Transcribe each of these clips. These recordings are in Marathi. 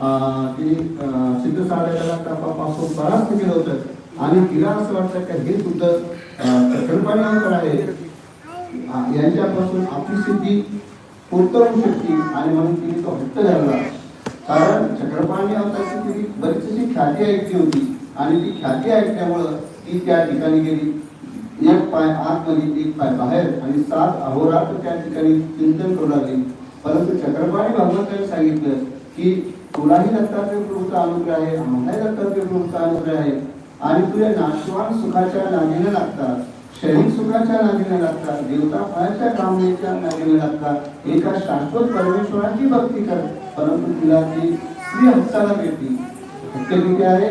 अं, सिद्ध साधायला तपापासून बराच तिकीट होतं. आणि तिला असं वाटतं की हे सुद्धा चक्रपाणी आहे. यांच्यापासून आपली सिद्धी पोहोचवू शकते. आणि म्हणून तिने तो हट्ट झाला कारण चक्रपाणी अवतारची तिने बरीचशी ख्याती ऐकली होती. आणि ती ख्याती ऐकल्यामुळं ती त्या ठिकाणी गेली. एक पाय आतमध्ये एक पाय बाहेर. आणि सात अहोरात्र त्या ठिकाणी चिंतन करू लागली. परंतु चक्रपाणी भगवंताने सांगितलं की तुलाही दत्तात्रय प्रभूचा अनुग्रह आहे आम्हालाही दत्तात्रय प्रभूचा अनुग्रह आहे. आणि तुझ्या नाशवान सुखाच्या नादीने लागतात शरीर सुखाच्या नादीने लागतात देवता फळाच्या कामनेच्या नादीने लागतात. एका शाश्वत परमेश्वराची भक्ती कर परंतु तुला ती स्त्री हक्काला भेटली. हक्क किती आहे?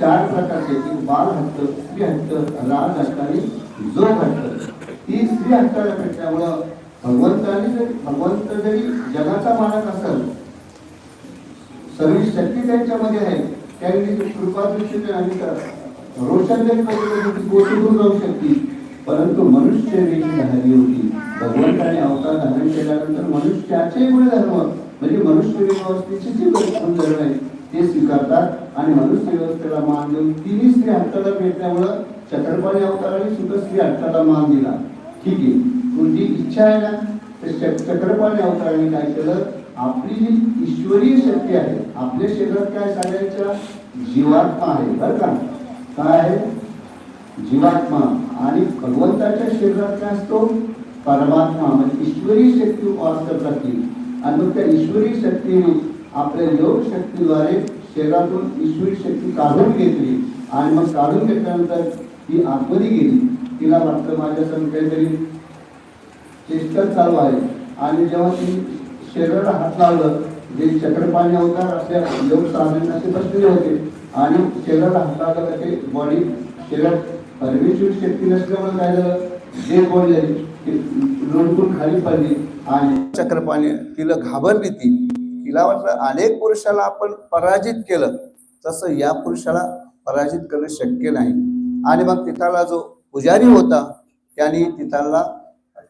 चार प्रकारचे एक बाल हक्क स्त्री हक्क राज हक्क आणि जो हक्क. ती स्त्री हक्काला भेटल्यामुळं भगवंताने जरी भगवंत जरी जगाचा मालक असेल सर्व शक्ती त्यांच्यामध्ये आहे. त्यांनी कृपा दृष्टीने आणि रोशन जरी जाऊ शकते परंतु मनुष्य वेगळी झाली होती. भगवंताने अवतार धारण केल्यानंतर मनुष्याचे गुणधर्म म्हणजे मनुष्य व्यवस्थेचे जे गुणधर्म आहे ते स्वीकारतात आणि मनुष्य व्यवस्थेला मान देऊन तिन्ही स्त्री हक्काला भेटल्यामुळं चक्रपाणी अवताराने सुद्धा स्त्री हक्काला मान दिला. ठीक आहे. तुझी इच्छा आहे ना? तर चक्रपाणी अवताराने काय केलं? आपली जी ईश्वरीय शक्ती आहे. आपल्या शरीरात काय सगळ्याच्या जीवात्मा आहे बरं का? काय आहे? जीवात्मा. आणि भगवंताच्या शरीरात काय असतो? परमात्मा. म्हणजे ईश्वरी शक्ती वास करतात ती आणि मग त्या ईश्वरी शक्तीने आपल्या योग शक्तीद्वारे शरीरातून ईश्वरी शक्ती काढून घेतली. आणि मग काढून घेतल्यानंतर ती आतमध्ये गेली. तिला वाटतं माझ्या काहीतरी चेष्टा चालू आहे. आणि जेव्हा ती शरीराला हात लावलं जे चक्रपाणी अवतार असल्या योग साधन असे बसलेले होते. आणि शरीराला हात लावला ते बॉडी शरीरात परमेश्वर शक्ती नसल्यामुळे काय झालं? जे बोलले ते लोटून खाली पडली. आणि चक्रपाणी तिला घाबरली ती तिला वाटलं अनेक पुरुषाला आपण पराजित केलं. तसं या पुरुषाला पराजित करणं शक्य नाही. आणि मग तिथाला जो पुजारी होता त्याने तिथाला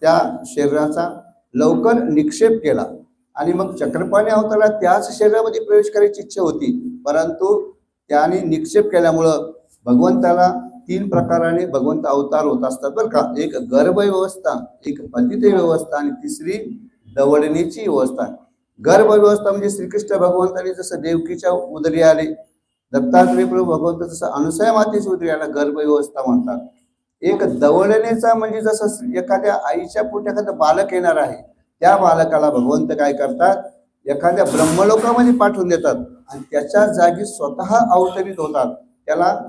त्या शरीराचा लवकर निक्षेप केला. आणि मग चक्रपाणी अवताराला त्याच शरीरामध्ये प्रवेश करायची इच्छा होती. परंतु त्याने निक्षेप केल्यामुळं भगवंताला तीन प्रकाराने भगवंत अवतार होत असतात बरं का. एक गर्भ व्यवस्था एक पतित व्यवस्था आणि तिसरी दवडणीची व्यवस्था. गर्भ व्यवस्था म्हणजे श्रीकृष्ण भगवंताने जसं देवकीच्या उदरी आले दत्तात्रय प्रभू भगवंत जसं अनुसया मातेची उदरी आला गर्भ व्यवस्था म्हणतात. एक दवडणेचा म्हणजे जसं एखाद्या आईच्या पोटी एखादं बालक येणार आहे त्या बालकाला भगवंत काय करतात? एखाद्या ब्रह्मलोकामध्ये पाठवून देतात. आणि त्याच्या जागी स्वतः अवतरित होतात. त्याला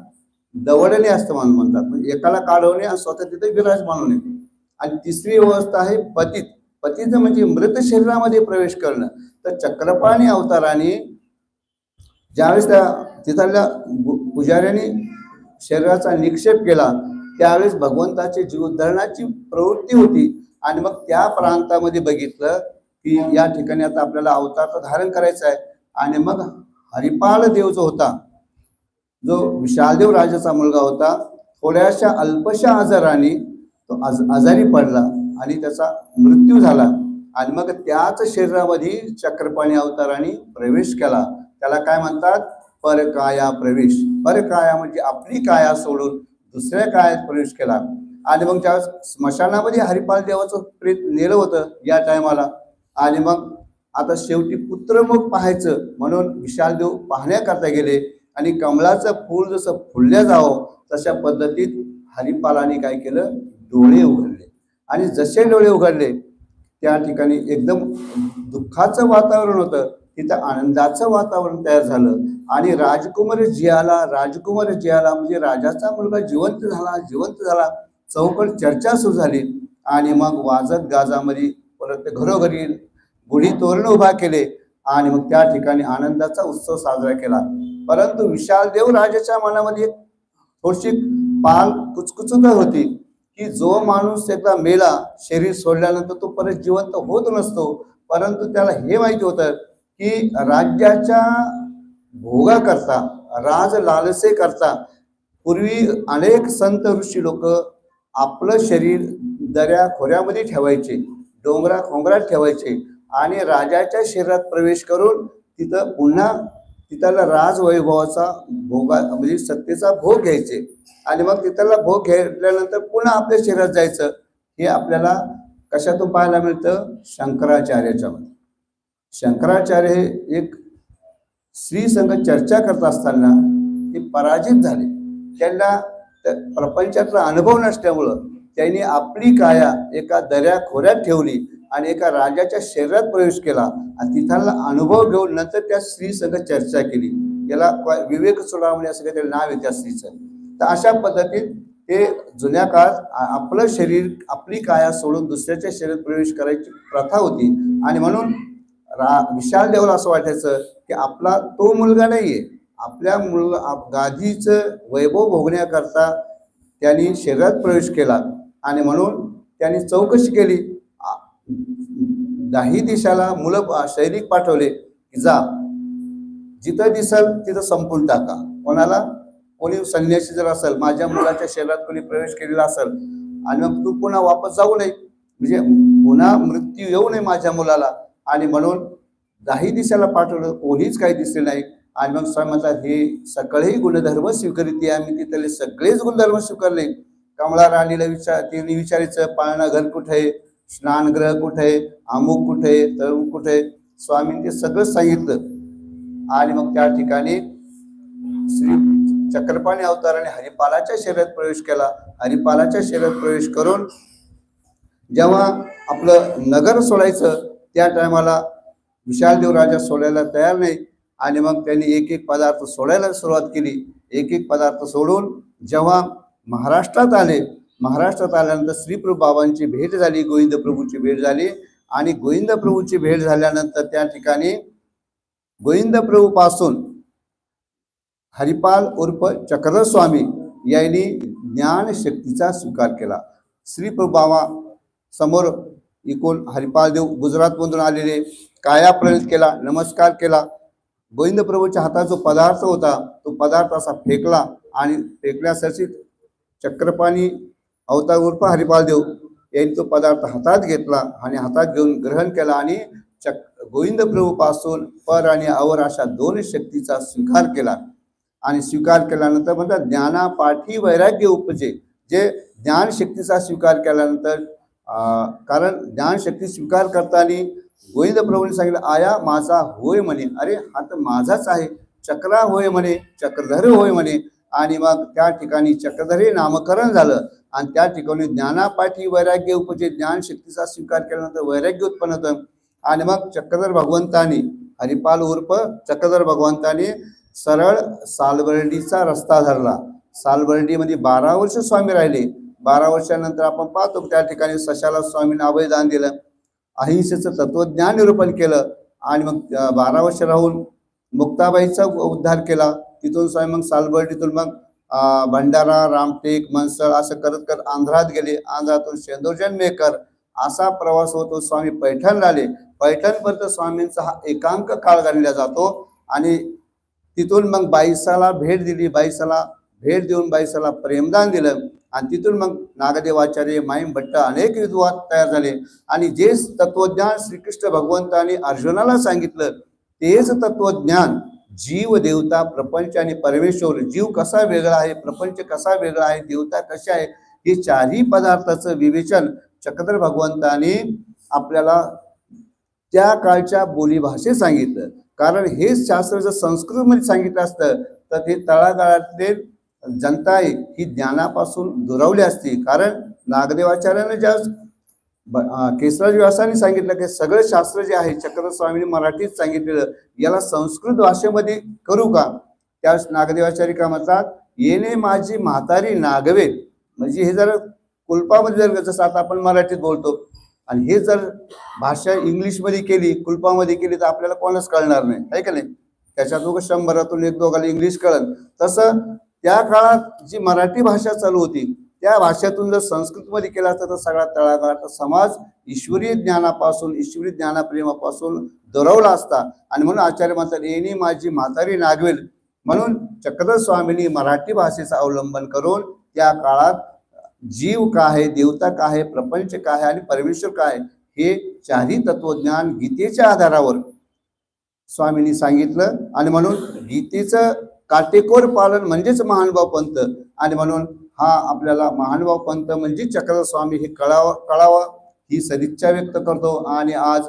दवडणे असतं म्हणून म्हणतात. म्हणजे एकाला काढवणे आणि स्वतः तिथे विराज होणे आणि तिसरी अवस्था आहे पतित. पतित म्हणजे मृत शरीरामध्ये प्रवेश करणं. तर चक्रपाणी अवताराने ज्यावेळेस त्या तिथल्या गु- पुजाऱ्याने शरीराचा निक्षेप केला त्यावेळेस भगवंताची जीवोद्धरणाची प्रवृत्ती होती. आणि मग त्या प्रांतामध्ये बघितलं की या ठिकाणी आता आपल्याला अवतार धारण करायचा आहे. आणि मग हरिपाल देव जो होता जो विशालदेव राजाचा मुलगा होता थोड्याशा अल्पशा आजाराने तो आज आजारी पडला आणि त्याचा मृत्यू झाला. आणि मग त्याच शरीरामध्ये चक्रपाणी अवताराने प्रवेश केला. त्याला काय म्हणतात? परकाया प्रवेश. परकाया म्हणजे आपली काया सोडून दुसऱ्या कायात प्रवेश केला. आणि मग त्या स्मशानामध्ये हरिपाल देवाचं प्रेत नेलं होतं या टायमाला. आणि मग आता शेवटी पुत्रमुख पाहायचं म्हणून विशालदेव पाहण्याकरता गेले. आणि कमळाचं फूल जसं फुलल्या जावं तशा पद्धतीत हरिपालाने काय केलं? डोळे उघडले. आणि जसे डोळे उघडले त्या ठिकाणी एकदम दुःखाचं वातावरण होतं. तिथं आनंदाचं वातावरण तयार झालं. आणि राजकुमार जियाला राजकुमार जियाला म्हणजे राजाचा मुलगा जिवंत झाला जिवंत झाला. चौकट चर्चा सुरू झाली आणि मग वाजत गाजामध्ये परत घरोघरी गुढी तोरण उभा केले आणि मग त्या ठिकाणी आनंदाचा उत्सव साजरा केला. परंतु विशाल देव राजाच्या मनामध्ये एक थोडीशी पाल कुचकुचत होती की जो माणूस एकदा मेला शरीर सोडल्यानंतर तो परत जिवंत होत नसतो. परंतु त्याला हे माहिती होतं की राज्याच्या भोगाकरता राज लालसे करता पूर्वी अनेक संत ऋषी लोक आपलं शरीर दऱ्या खोऱ्यामध्ये ठेवायचे डोंगरा खोंगरात ठेवायचे आणि राजाच्या शरीरात प्रवेश करून तिथं पुन्हा तिथला राजवैभवाचा भोगा म्हणजे सत्तेचा भोग घ्यायचे. आणि मग तिथला भोग घेतल्यानंतर पुन्हा आपल्या शरीरात जायचं. हे आपल्याला कशातून पाहायला मिळतं? शंकराचार्याच्या मध्ये शंकराचार्य हे एक स्त्री संघ चर्चा करत असताना ते पराजित झाले. त्यांना त्या प्रपंचातला अनुभव नसल्यामुळं त्यांनी आपली काया एका दर्या खोऱ्यात ठेवली आणि एका राजाच्या शरीरात प्रवेश केला. आणि तिथला अनुभव घेऊन नंतर त्या स्त्री सगळं चर्चा केली. याला विवेक चुडामणी असं काहीतरी नाव आहे त्या स्त्रीचं. तर अशा पद्धतीत ते जुन्या काळात आपलं शरीर आपली काया सोडून दुसऱ्याच्या शरीरात प्रवेश करायची प्रथा होती. आणि म्हणून रा विशाल देवला असं वाटायचं की आपला तो मुलगा नाहीये. आपल्या मुलगा आप- गादीचं वैभव भोगण्याकरता त्यांनी शरीरात प्रवेश केला आणि म्हणून त्यांनी चौकशी केली. दाही दिशाला मुलं सैनिक पाठवले की जा. जिथं दिसल तिथं संपून टाका. कोणाला? कोणी संन्यासी जर असेल माझ्या मुलाच्या शरीरात कोणी प्रवेश केलेला असेल आणि मग तू पुन्हा वापस जाऊ नये. म्हणजे पुन्हा मृत्यू येऊ नये माझ्या मुलाला. आणि म्हणून दाही दिशाला पाठवलं कोणीच काही दिसले नाही. आणि मग स्वामी म्हणतात हे सगळे गुणधर्म स्वीकारित आम्ही. तिथले सगळेच गुणधर्म स्वीकारले. कमळा राणीला विचार तिने विचारायचं पाळणा घर कुठे आहे? स्नानगृह कुठे आहे? अमुक कुठे आहे? तरुण कुठे आहे? स्वामींनी ते सगळं सांगितलं. आणि मग त्या ठिकाणी श्री चक्रपाणी अवताराने हरिपालाच्या शरीरात प्रवेश केला. हरिपालाच्या शरीरात प्रवेश करून जेव्हा आपलं नगर सोडायचं त्या टायमाला विशालदेव राजा सोडायला तयार नाही. आणि मग त्यांनी एक एक पदार्थ सोडायला सुरुवात केली. एक एक पदार्थ सोडून जेव्हा महाराष्ट्रात आले महाराष्ट्रात आल्यानंतर श्रीप्रभू बाबांची भेट झाली गोविंद प्रभूची भेट झाली आणि गोविंद प्रभूची भेट झाल्यानंतर त्या ठिकाणी गोविंद प्रभू पासून हरिपाल उर्फ चक्रस्वामी यांनी ज्ञानशक्तीचा स्वीकार केला. श्रीप्रभू बाबा समोर इकून हरिपाल देव गुजरातमधून आलेले काया प्रणित केला नमस्कार केला. गोविंद प्रभूच्या हातात जो पदार्थ होता तो पदार्थ असा फेकला आणि फेकल्यासाठी चक्रपाणी अवतार उर्फ हरिपाल देव यांनी तो पदार्थ हातात घेतला आणि हातात घेऊन ग्रहण केला आणि चक गोविंद प्रभूपासून पर आणि अवर अशा दोन शक्तीचा स्वीकार केला. आणि स्वीकार केल्यानंतर म्हणतात ज्ञानापाठी वैराग्य उपजे. जे ज्ञान शक्तीचा स्वीकार केल्यानंतर कारण ज्ञान शक्ती स्वीकार करताना गोविंद प्रभूने सांगितलं आया माझा होय म्हणे. अरे हा तर माझाच आहे. चक्रा होय म्हणे चक्रधर होय म्हणे. आणि मग त्या ठिकाणी चक्रधरी नामकरण झालं. आणि त्या ठिकाणी ज्ञानापाठी वैराग्य उपजे ज्ञान शक्तीचा स्वीकार केल्यानंतर वैराग्य उत्पन्न होतं. आणि मग चक्रधर भगवंताने हरिपाल उर्फ चक्रधर भगवंताने सरळ सालबर्डीचा रस्ता धरला. सालबर्डीमध्ये बारा वर्ष स्वामी राहिले. बारा वर्षानंतर आपण पाहतो त्या ठिकाणी सशाला स्वामींना अभयदान दिलं. अहिंसेचं तत्वज्ञान निरूपण केलं आणि मग बारा वर्ष राहून मुक्ताबाईचा उद्धार केला. तिथून स्वामी मग सालबर्डीतून मग भंडारा रामटेक मनसळ असं करत करत आंध्रात गेले. आंध्रातून शेंदोजन मेकर असा प्रवास होतो. स्वामी पैठणला आले पैठणपर्यंत स्वामींचा हा एकांक काळ गणला जातो आणि तिथून मग बाईसाला भेट दिली. बाईसाला भेट देऊन बाईसाला प्रेमदान दिलं. आणि तिथून मग नागदेवाचार्य माईम भट्ट अनेक विद्वान तयार झाले. आणि जे तत्वज्ञान श्रीकृष्ण भगवंताने अर्जुनाला सांगितलं तेच तत्वज्ञान जीव देवता प्रपंच आणि परमेश्वर. जीव कसा वेगळा आहे प्रपंच कसा वेगळा आहे देवता कशा आहे हे चारही पदार्थाचं विवेचन चक्रधर भगवंताने आपल्याला त्या काळच्या बोलीभाषेत सांगितलं. कारण हेच शास्त्र जर संस्कृतमध्ये सांगितलं असतं तर ते तळागाळातले जनता आहे ही ज्ञानापासून दुरावली असती. कारण नागदेवाचार्याने ज्या केसराज व्यासाने सांगितलं की सगळं शास्त्र जे आहे चक्रस्वामीने स्वामींनी मराठीत सांगितलेलं याला संस्कृत भाषेमध्ये करू का? त्यावेळेस नागदेवाचार्य का म्हणतात येणे माझी म्हातारी नागवे. म्हणजे हे जर कुलपामध्ये जर जसं आता आपण मराठीत बोलतो आणि हे जर भाषा इंग्लिशमध्ये केली कुलपामध्ये केली तर आपल्याला कोणाच कळणार नाही. आहे का नाही? त्याच्यात दोघं शंभरातून एक दोघाला इंग्लिश कळल तसं त्या काळात जी मराठी भाषा चालू होती त्या भाषेतून जर संस्कृतमध्ये केला असता तर सगळा तळागाळाचा समाज ईश्वरी ज्ञानापासून ईश्वरी ज्ञानाप्रेमापासून दरवला असता. आणि म्हणून आचार्य म्हणतात येणी माझी म्हातारी नागवेल. म्हणून चक्रधर स्वामींनी मराठी भाषेचा अवलंबन करून त्या काळात जीव काय आहे देवता काय आहे प्रपंच काय आहे आणि परमेश्वर काय हे चारही तत्वज्ञान गीतेच्या आधारावर स्वामींनी सांगितलं. आणि म्हणून गीतेचं काटेकोर पालन म्हणजेच महानुभाव पंथ आणि म्हणून हा आपल्याला महानुभाव पंथ म्हणजे चक्रधर स्वामी हे कळावं कळावं ही सदिच्छा व्यक्त करतो. आणि आज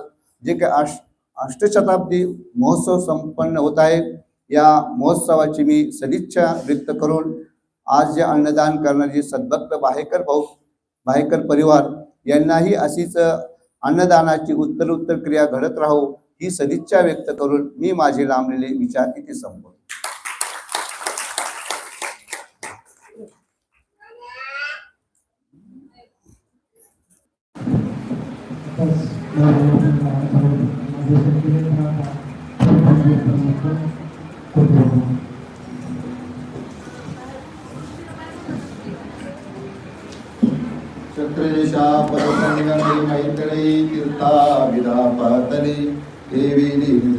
जे काही अष्ट अष्टशताब्दी महोत्सव संपन्न होत आहे या महोत्सवाची मी सदिच्छा व्यक्त करून आज जे अन्नदान करणारे सद्भक्त भायकर भाऊ भायकर परिवार यांनाही अशीच अन्नदानाची उत्तर उत्तर क्रिया घडत राहू ही सदिच्छा व्यक्त करून मी माझे लांबलेले विचार इथे संपवतो. चक्रेशा पदसंगणे मैत्रे तीर्था विधा पातले देवी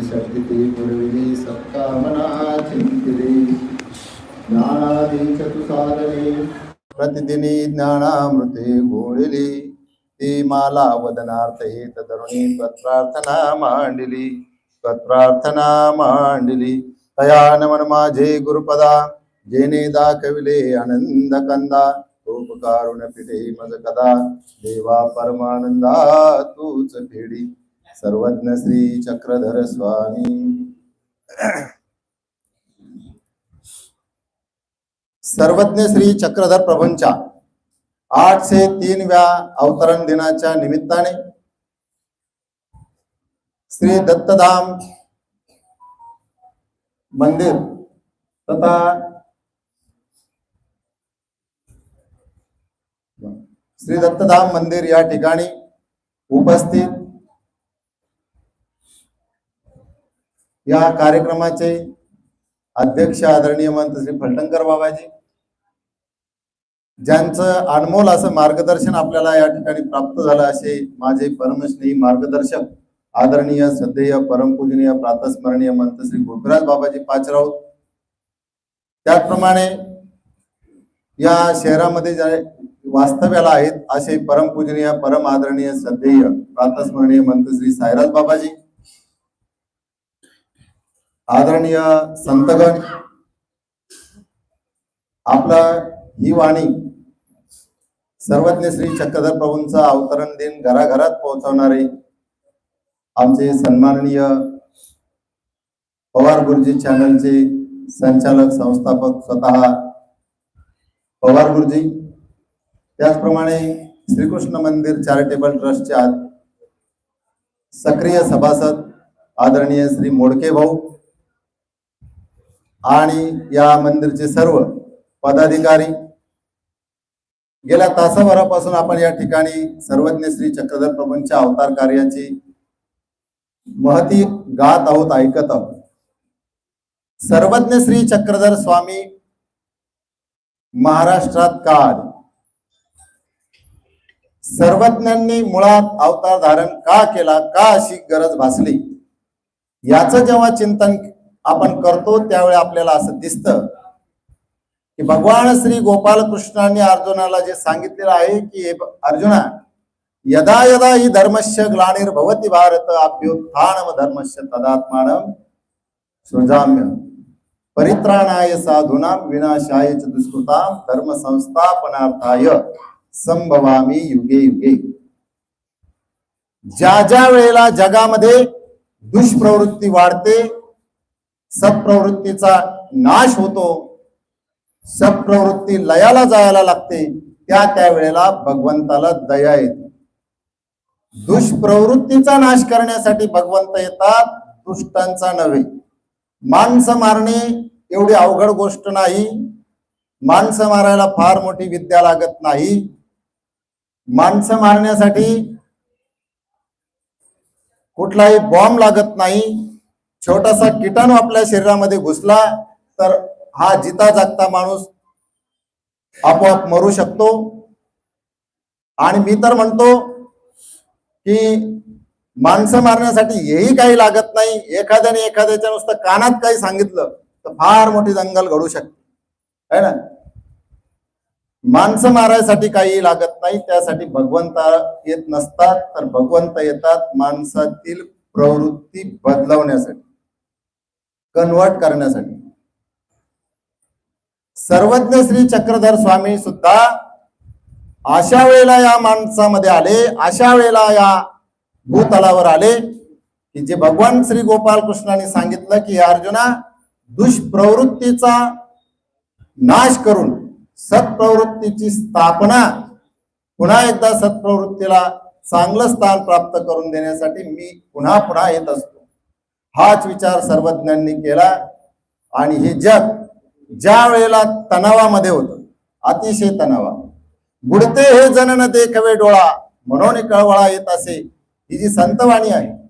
शक्ती पूर्विनी सत्कामना चिंतिले ज्ञानादी चतुसाधने प्रतिदिनी ज्ञानामृते गोळिली ती माला वदनार्थ हेत तरुणी त्वत्प्रार्थना मांडिली त्वत्प्रार्थना मांडिली तया नमन माझे गुरुपदा जेने दाखविले आनंद कंदा उपकारुण पिठे मज कदा देवा परमानंदा तूच फेडी सर्वज्ञ श्री चक्रधर स्वामी सर्वज्ञ श्री चक्रधर प्रभूंच्या आठशे तीनव्या अवतरण दिनाच्या निमित्ताने श्री दत्तधाम मंदिर तथा श्री दत्तधाम मंदिर या ठिकाणी उपस्थित या कार्यक्रमाचे अध्यक्ष आदरणीय मंत श्री फलटणकर बाबाजी ज्यांचं अनमोल असं मार्गदर्शन आपल्याला या ठिकाणी प्राप्त झालं असे माझे परमश्री मार्गदर्शक आदरणीय सध्या परमपूजनीय प्रातस्मरणीय मंत श्री गोपीराज बाबाजी पाचराव त्याचप्रमाणे या शहरामध्ये जे वास्तव्याला आहेत असे परमपूजनीय परम आदरणीय सध्या प्रातस्मरणीय मंत श्री सायराज बाबाजी. आदरणीय संतगण आपला ही वाणी सर्वज्ञ श्री चक्रधर प्रभूंचा अवतरण दिन घराघरात पोहोचवणारे आमचे सन्माननीय पवार गुरुजी चॅनलचे संचालक संस्थापक स्वतः पवार गुरुजी. त्याचप्रमाणे श्रीकृष्ण मंदिर चॅरिटेबल ट्रस्टच्या सक्रिय सभासद आदरणीय श्री मोडके भाऊ आणि या मंदिरचे सर्व पदाधिकारी गेल्या तासाभरापासून आपण या ठिकाणी सर्वज्ञ श्री चक्रधर प्रभूंच्या अवतार कार्याची महती गात आहोत ऐकत आहोत. सर्वज्ञ श्री चक्रधर स्वामी महाराष्ट्रात का सर्वज्ञांनी मुळात अवतार धारण का केला? का अशी गरज भासली? याचं जेव्हा चिंतन आपण करतो त्यावेळी आपल्याला असं दिसतं की भगवान श्री गोपाल कृष्णांनी अर्जुनाला जे सांगितलेलं आहे की अर्जुना यदा यदा ही धर्मस्य ग्लानिर्भवती भारत अभ्युत्थानम धर्मस्य तदात्मान सृजाम्य परित्राणाय साधूनां विनाशाय च दुष्कृता धर्म संस्थापनार्थाय संभवामी युगे युगे। ज्या ज्या वेळेला जगामध्ये दुष्प्रवृत्ती वाढते सत्प्रवृत्तीचा नाश होतो सप्रवृत्ती लयाला जायला लागते त्या त्या वेळेला भगवंताला दया येते. दुष्प्रवृत्तीचा नाश करण्यासाठी भगवंत येतात दुष्टांचा नव्हे. माणसं मारणे एवढी अवघड गोष्ट नाही. माणसं मारायला फार मोठी विद्या लागत नाही. माणसं मारण्यासाठी कुठलाही बॉम्ब लागत नाही. छोटासा किटाणू आपल्या शरीरामध्ये घुसला तर हा जिता जागता माणूस आपोआप मरू शकतो. आणि मी तर म्हणतो की माणसं मारण्यासाठी हेही काही लागत नाही. एखाद्याने एखाद्याच्या नुसतं कानात काही सांगितलं तर फार मोठी दंगल घडू शकते. है ना? माणसं मारायसाठी काही लागत नाही. त्यासाठी भगवंत येत नसतात. तर भगवंत येतात माणसातील प्रवृत्ती बदलवण्यासाठी कन्वर्ट करण्यासाठी. सर्वज्ञ श्री चक्रधर स्वामी सुद्धा अशा वेळेला या माणसामध्ये आले अशा वेळेला या भूतलावर आले की जे भगवान श्री गोपाल कृष्णाने सांगितलं की अर्जुना दुष्प्रवृत्तीचा नाश करून सत्प्रवृत्तीची स्थापना पुन्हा एकदा सत्प्रवृत्तीला चांगलं स्थान प्राप्त करून देण्यासाठी मी पुन्हा पुन्हा येत असतो. हाच विचार सर्वज्ञांनी केला आणि हे जग ज्या वेळेला तणावामध्ये होत अतिशय तणावा. बुडते हे जनन ते देखवे डोळा म्हणून कळवळा येत असे ही जी संतवाणी आहे.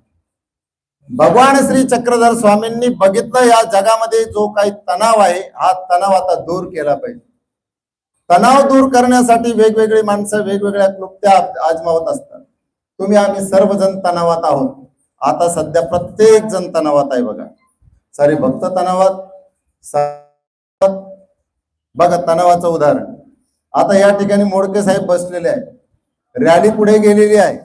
भगवान श्री चक्रधर स्वामींनी बघितलं या जगामध्ये जो काही तणाव आहे हा तणाव आता दूर केला पाहिजे. तणाव दूर करण्यासाठी वेगवेगळी माणसं वेगवेगळ्या क्लुप्त्या आजमावत असतात. तुम्ही आम्ही सर्वजण तणावात आहोत. आता सध्या प्रत्येक जण तणावात आहे बघा. सारे भक्त तणावात सा- बघा तणावाचं उदाहरण. आता या ठिकाणी मोडके साहेब बसलेले आहे रॅली पुढे गेलेली आहे.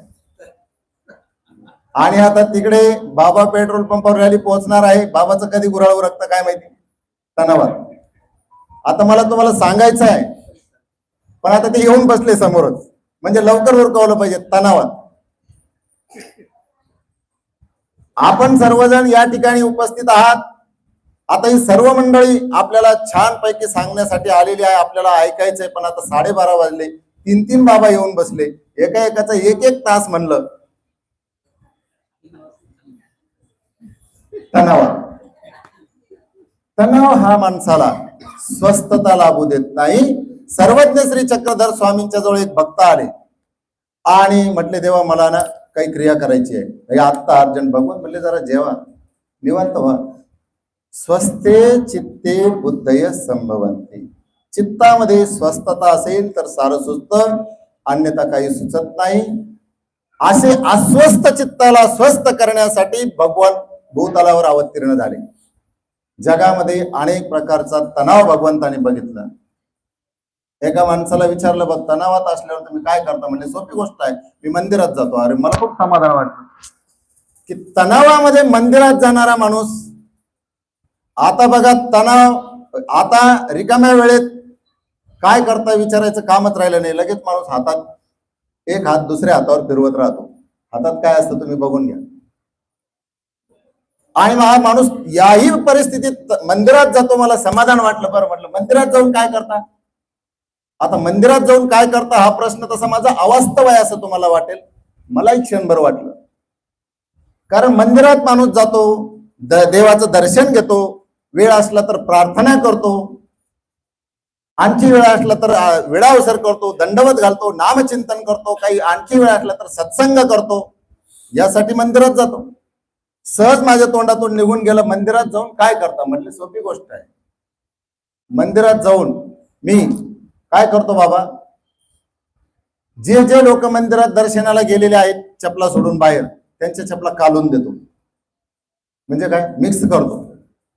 आणि आता तिकडे बाबा पेट्रोल पंपावर रॅली पोहोचणार आहे. बाबाचं कधी गुराळू रक्त काय माहिती? तणावात. आता मला तुम्हाला सांगायचं आहे. पण आता ते येऊन बसले समोरच. म्हणजे लवकर उरकवलं पाहिजे तणावात. आपण सर्वजण या ठिकाणी उपस्थित आहात. आता ही सर्व मंडळी आपल्याला छान पैकी सांगण्यासाठी आलेली आहे. आपल्याला ऐकायचंय पण आता साडेबारा वाजले. तीन तीन बाबा येऊन बसले. एका एकाचा एक एक तास म्हणलं. तणाव. तणाव हा माणसाला स्वस्थता लाभू देत नाही. सर्वज्ञ श्री चक्रधर स्वामींच्या जवळ एक भक्त आले. आणि म्हटले देवा मला ना काही क्रिया करायची आहे. हे आत्ता अर्जंट भगवान म्हणले जरा जेवा. निवांत व्हा. स्वस्थे चित्ते बुद्धय संभवंती चित्तामध्ये स्वस्थता असेल तर सारं सुचतं अन्यथा काही सुचत नाही. असे अस्वस्थ चित्ताला स्वस्थ करण्यासाठी भगवान भूतलावर अवतीर्ण झाले. जगामध्ये अनेक प्रकारचा तणाव भगवंताने बघितला. एका माणसाला विचारलं बघ तणावात असल्यावर तुम्ही काय करता? म्हणजे सोपी गोष्ट आहे. मी मंदिरात जातो. अरे मला खूप समाधान वाटतं. की तणावामध्ये मंदिरात जाणारा माणूस आता बघा तणाव आता रिकाम्या वेळेत काय करता विचारायचं कामच राहिलं नाही. लगेच माणूस हातात एक हात दुसऱ्या हातावर फिरवत राहतो. हातात काय असतं तुम्ही बघून घ्या. आणि हा माणूस याही परिस्थितीत मंदिरात जातो मला समाधान वाटलं बरं म्हटलं मंदिरात जाऊन काय करता? आता मंदिरात जाऊन काय करता हा प्रश्न तसा माझा अवास्तव आहे असं तुम्हाला वाटेल. मलाही क्षणभर वाटलं. कारण मंदिरात माणूस जातो द- देवाचं दर्शन घेतो वेळ असला तर प्रार्थना करतो. आणखी वेळ असला तर वेळावसर करतो दंडवत घालतो नामचिंतन करतो काही आणखी वेळ असला तर सत्संग करतो. यासाठी मंदिरात जातो. सहज माझ्या तोंडातून निघून गेलं मंदिरात जाऊन काय करता म्हटले? सोपी गोष्ट आहे. मंदिरात जाऊन मी काय करतो बाबा? जे जे लोक मंदिरात दर्शनाला गेलेले आहेत चपला सोडून बाहेर त्यांच्या चपला कालून देतो. म्हणजे काय? मिक्स करतो.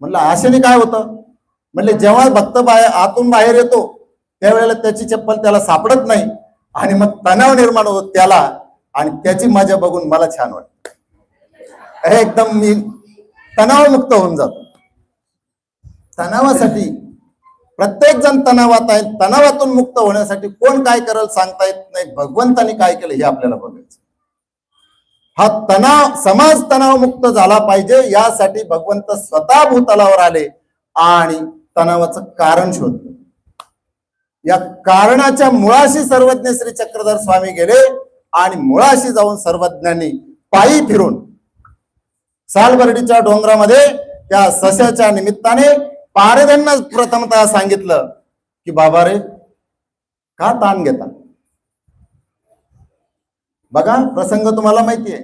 म्हणलं आशेने काय होतं? म्हणले जेव्हा भक्त बाहेर आतून बाहेर येतो त्यावेळेला त्याची चप्पल त्याला सापडत नाही आणि मग तणाव निर्माण होतो त्याला आणि त्याची मजा बघून मला छान वाटत एकदम मी तणावमुक्त होऊन जातो. तणावासाठी प्रत्येक जण तणावात आहे. तणावातून मुक्त होण्यासाठी कोण काय करेल सांगता येत नाही? भगवंतानी काय केलं हे आपल्याला बघायचं. हा तणाव समाज तणाव मुक्त झाला पाहिजे यासाठी भगवंत स्वतः भूतलावर आले आणि तणावाचं कारण शोधलं. या कारणाच्या मुळाशी सर्वज्ञ श्री चक्रधर स्वामी गेले आणि मुळाशी जाऊन सर्वज्ञांनी पायी फिरून सालबर्डीच्या डोंगरामध्ये त्या सशाच्या निमित्ताने पारद्यांना प्रथमतः सांगितलं की बाबा रे का ताण घेता? बघा प्रसंग तुम्हाला माहिती आहे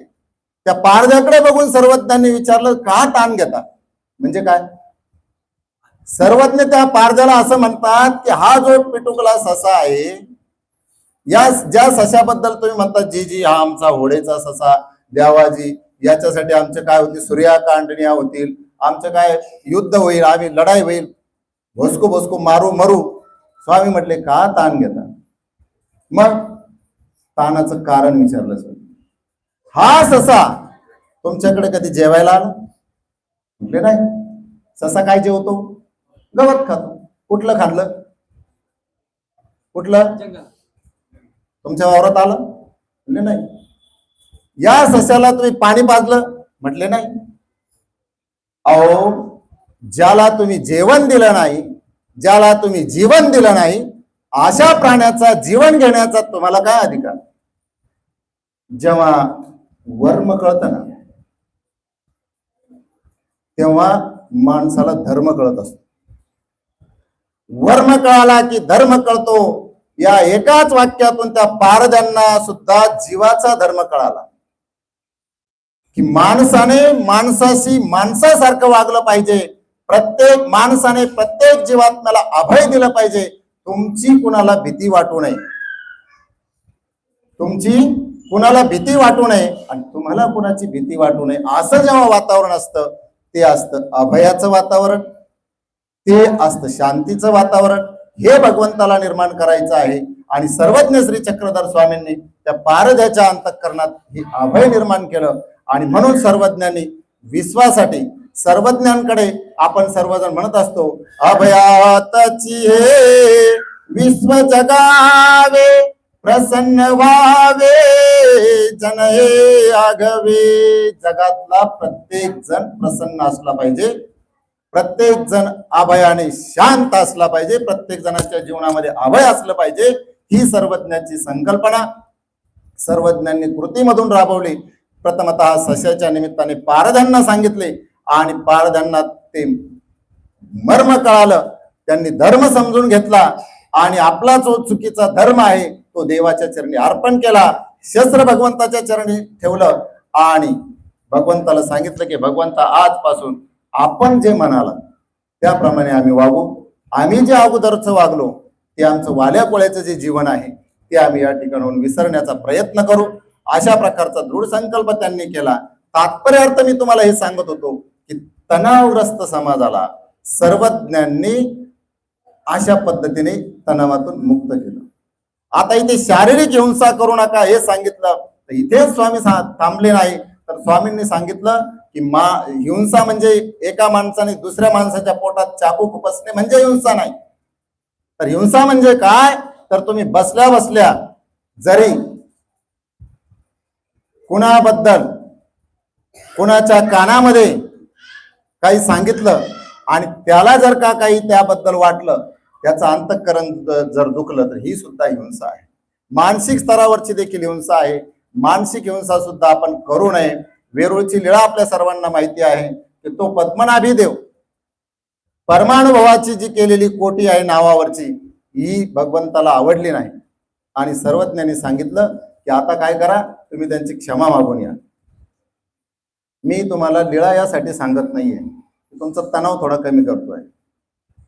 त्या पारद्याकडे बघून सर्वज्ञांनी विचारलं का ताण घेता? म्हणजे काय? सर्वज्ञ त्या पारद्याला असं म्हणतात की हा जो पिटुकला ससा आहे या ज्या सशाबद्दल तुम्ही म्हणतात जी जी हा आमचा होडेचा ससा द्यावाजी याच्यासाठी आमचे काय होतील? सूर्याकांडण्या होतील आमचं काय युद्ध होईल आम्ही लढाई होईल. भोसको भोसको मारू मरू. स्वामी म्हटले का ताण घेता? मग ताणाचं कारण विचारलं सर. हा ससा तुमच्याकडे कधी जेवायला आला? म्हटले नाही. ससा काय जेवतो? गवत खातो. कुठलं खाल्लं? कुठलं? तुमच्या वावरात आलं? म्हटले नाही. या सस्याला तुम्ही पाणी पाजलं? म्हटले नाही. अहो ज्याला तुम्ही जेवण दिलं नाही ज्याला तुम्ही जीवन दिलं नाही अशा प्राण्याचा जीवन घेण्याचा तुम्हाला काय अधिकार? जेव्हा वर्म कळत ना तेव्हा माणसाला धर्म कळत असतो. वर्म कळाला की धर्म कळतो या एकाच वाक्यातून त्या पारद्यांना सुद्धा जीवाचा धर्म कळाला. की माणसाने माणसाशी माणसासारखं वागलं पाहिजे प्रत्येक माणसाने प्रत्येक जीवात्म्याला अभय दिलं पाहिजे तुमची कुणाला भीती वाटू नये. तुमची कुणाला भीती वाटू नये आणि तुम्हाला कुणाची भीती वाटू नये. असं जेव्हा वातावरण असतं ते असतं अभयाचं वातावरण ते असतं शांतीचं वातावरण. हे भगवंताला निर्माण करायचं आहे आणि सर्वज्ञ श्री चक्रधर स्वामींनी त्या पारध्याच्या अंतःकरणात हे अभय निर्माण केलं आणि म्हणून सर्वज्ञांनी विश्वासाठी सर्वज्ञांकडे आपण सर्वजण म्हणत असतो अभयातची हे विश्व जगावे प्रसन्न व्हावे जन हे आगवे. जगातला प्रत्येक जण प्रसन्न असला पाहिजे. प्रत्येक जण अभयाने शांत असला पाहिजे. प्रत्येक जणाच्या जीवनामध्ये अभय असलं पाहिजे. ही सर्वज्ञाची संकल्पना. सर्वज्ञांनी कृतीमधून राबवली. प्रथमतः सशाच्या निमित्ताने पारधांना सांगितले. आणि पारधांना ते मर्म कळालं त्यांनी धर्म समजून घेतला आणि आपला जो चुकीचा धर्म आहे तो देवाच्या चरणी अर्पण केला शस्त्र भगवंताच्या चरणी ठेवलं आणि भगवंताला सांगितलं की भगवंता आजपासून आपण जे म्हणाला त्याप्रमाणे आम्ही वागू. आम्ही जे अगोदरच वागलो ते आमचं वाल्या कोळ्याचं जे जीवन आहे ते आम्ही या ठिकाणाहून विसरण्याचा प्रयत्न करू. अशा प्रकारचा दृढ संकल्प त्यांनी केला. तात्पर्य अर्थ मी तुम्हाला हे सांगत होतो की तणावग्रस्त समाजाला सर्वज्ञांनी अशा पद्धतीने तणावातून मुक्त केलं. आता इथे शारीरिक हिंसा करू नका हे सांगितलं. तर इथेच स्वामी थांबले नाही. तर स्वामींनी सांगितलं की मा हिंसा म्हणजे एका माणसाने दुसऱ्या माणसाच्या पोटात चाकू खुपसणे म्हणजे हिंसा नाही. तर हिंसा म्हणजे काय? तर तुम्ही बसल्या बसल्या जरी कुणाबद्दल कुणाच्या कानामध्ये काही सांगितलं आणि त्याला जर का काही त्याबद्दल वाटलं त्याचं अंतःकरण जर दुखलं तर ही सुद्धा हिंसा आहे. मानसिक स्तरावरची देखील हिंसा आहे. मानसिक हिंसा सुद्धा आपण करू नये. वेरूळची लीळा आपल्या सर्वांना माहिती आहे की तो पद्मनाभी देव परमानुभवाची जी केलेली कोटी आहे नावावरची ही भगवंताला आवडली नाही. आणि सर्वज्ञांनी सांगितलं की आता काय करा तुम्ही त्यांची क्षमा मागून या. मी तुम्हाला लिळा यासाठी सांगत नाहीये. तुमचा तणाव थोडा कमी करतोय.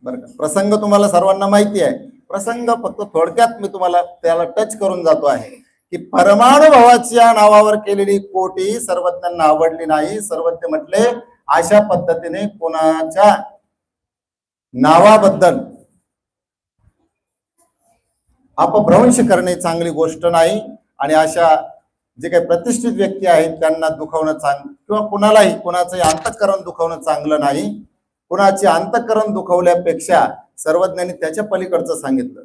बरं का? प्रसंग तुम्हाला सर्वांना माहिती आहे. प्रसंग फक्त थोडक्यात मी तुम्हाला त्याला टच करून जातो आहे. की परमाणुभावाच्या नावावर केलेली कोटी सर्वज्ञांना आवडली नाही. सर्वज्ञ म्हटले अशा पद्धतीने कोणाच्या नावाबद्दल अपभ्रंश करणे चांगली गोष्ट नाही आणि अशा जे काही प्रतिष्ठित व्यक्ती आहेत त्यांना दुखवणं चांग किंवा कुणालाही कुणाचंही अंतःकरण दुखवणं चांगलं नाही. कुणाचे अंतःकरण दुखवल्यापेक्षा सर्वज्ञांनी त्याच्या पलीकडचं सांगितलं.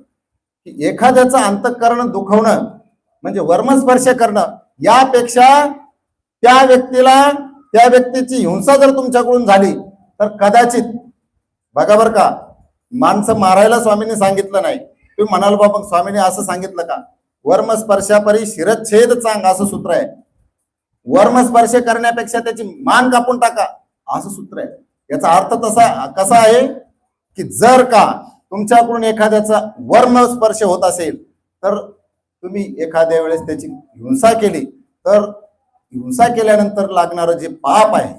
की एखाद्याचं अंतःकरण दुखवणं म्हणजे वर्मस्पर्श करणं यापेक्षा त्या व्यक्तीला त्या व्यक्तीची हिंसा जर तुमच्याकडून झाली तर कदाचित बघा बरं का माणसं मारायला स्वामींनी सांगितलं नाही. तुम्ही म्हणाल बाबा स्वामीने असं सांगितलं का? वर्मस्पर्शापरी शिरच्छेद चांग असं सूत्र आहे. वर्मस्पर्श करण्यापेक्षा त्याची मान कापून टाका असं सूत्र आहे. याचा अर्थ तसा कसा आहे की जर का तुमच्याकडून एखाद्याचा वर्मस्पर्श होत असेल तर तुम्ही एखाद्या वेळेस त्याची हिंसा केली तर हिंसा केल्यानंतर लागणारं जे पाप आहे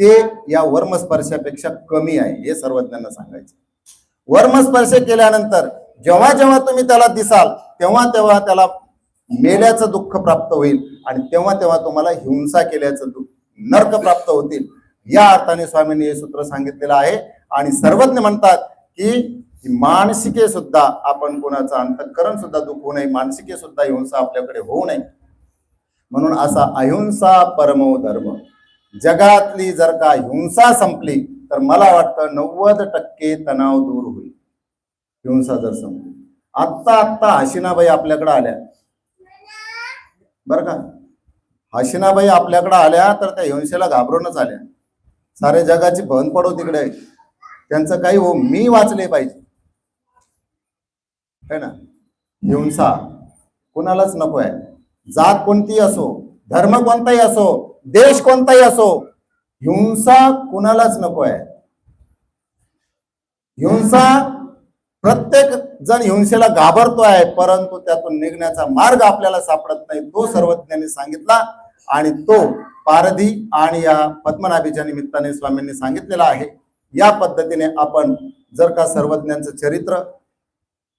ते या वर्मस्पर्शापेक्षा कमी आहे हे सर्वज्ञांना सांगायचं वर्मस्पर्श केल्यानंतर जेव्हा जेव्हा तुम्ही त्याला दिसाल तेव्हा तेव्हा त्याला मेल्याचं दुःख प्राप्त होईल आणि तेव्हा तेव्हा तुम्हाला हिंसा केल्याचं दुःख नर्क प्राप्त होतील. या अर्थाने स्वामींनी हे सूत्र सांगितलेलं आहे. आणि सर्वज्ञ म्हणतात की मानसिके सुद्धा आपण कोणाचं अंतःकरण सुद्धा दुखवू नये मानसिके सुद्धा हिंसा आपल्याकडे होऊ नये. म्हणून असा अहिंसा परमो धर्म. जगातली जर का हिंसा संपली तर मला वाटतं नव्वद टक्के तणाव दूर होईल. हिंसा जर सम आत्ता आत्ता हसीनाबाई आपल्याकडे आल्या. बरं का? हसीनाबाई आपल्याकडे आल्या तर त्या हिंसेला घाबरूनच आल्या. सारे जगाची भन पडो तिकडे. त्यांचं काही हो मी वाचले पाहिजे. है ना? हिंसा कुणालाच नको आहे. जात कोणतीही असो धर्म कोणताही असो देश कोणताही असो हिंसा कुणालाच नको आहे. हिंसा प्रत्येक जण हिंसेला घाबरतो आहे परंतु त्यातून निघण्याचा मार्ग आपल्याला सापडत नाही तो सर्वज्ञांनी सांगितला आणि तो पारधी आणि या पद्मनाभीच्या निमित्ताने स्वामींनी सांगितलेला आहे. या पद्धतीने आपण जर का सर्वज्ञांचं चरित्र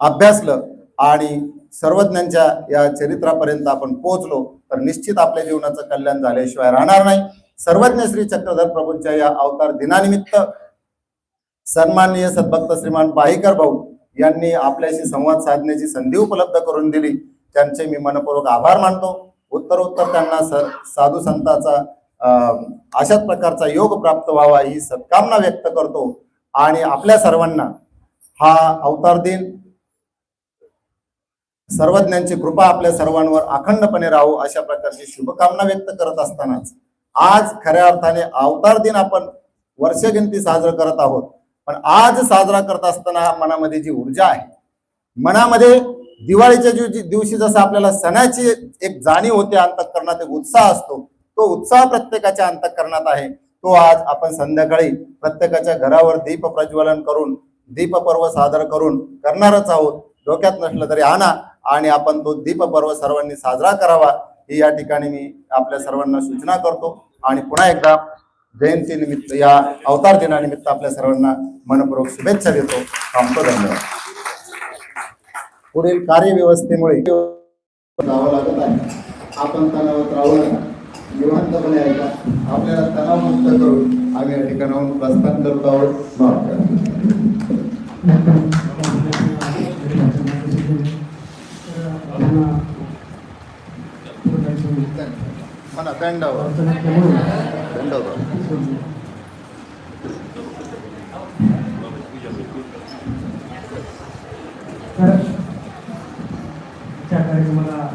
अभ्यासलं आणि सर्वज्ञांच्या या चरित्रापर्यंत आपण पोहोचलो तर निश्चित आपल्या जीवनाचं कल्याण झाल्याशिवाय राहणार नाही. सर्वज्ञ श्री चक्रधर प्रभूंच्या या अवतार दिनानिमित्त सन्माननीय सद्भक्त श्रीमान बाईकर भाऊ यांनी आपल्याशी संवाद साधण्याची संधी उपलब्ध करून दिली. त्यांचे मी मनपूर्वक आभार मानतो. उत्तरोत्तर त्यांना साधू संताचा अं, अशाच प्रकारचा योग प्राप्त व्हावा ही सत्कामना व्यक्त करतो. आणि आपल्या सर्वांना हा अवतार दिन सर्वज्ञांची कृपा आपल्या सर्वांवर अखंडपणे राहू अशा प्रकारची शुभकामना व्यक्त करत असतानाच आज खऱ्या अर्थाने अवतार दिन आपण वर्षगिनती साजरा करत आहोत. पण आज साजरा करत असताना मनामध्ये जी ऊर्जा आहे मनामध्ये दिवाळीच्या दिवशी दिवशी जसं आपल्याला सणाची एक जाणीव होते अंतःकरणात एक उत्साह असतो तो उत्साह प्रत्येकाच्या अंतःकरणात आहे. तो आज आपण संध्याकाळी प्रत्येकाच्या घरावर दीप प्रज्वलन करून दीप पर्व सादर करून करणारच आहोत. डोक्यात नसलं तरी आणा आणि आपण तो दीप पर्व सर्वांनी साजरा करावा. ही या ठिकाणी मी आपल्या सर्वांना सूचना करतो. आणि पुन्हा एकदा जयंती निमित्त या अवतार दिनानिमित्त आपल्या सर्वांना मनपूर्वक शुभेच्छा देतो. थांबतो धन्यवाद. पुढील कार्यव्यवस्थेमुळे जावं लागत आहे. आपण तणावात राहू नका निवांतपणे ऐका. आपल्याला तणावमुक्त करून आम्ही या ठिकाणाहून प्रस्थान करत आहोत. म्हणा दंडावर दंडावर त्या कार्यक्रमाला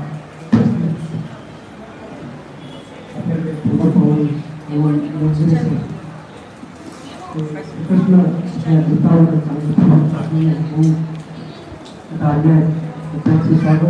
कृष्ण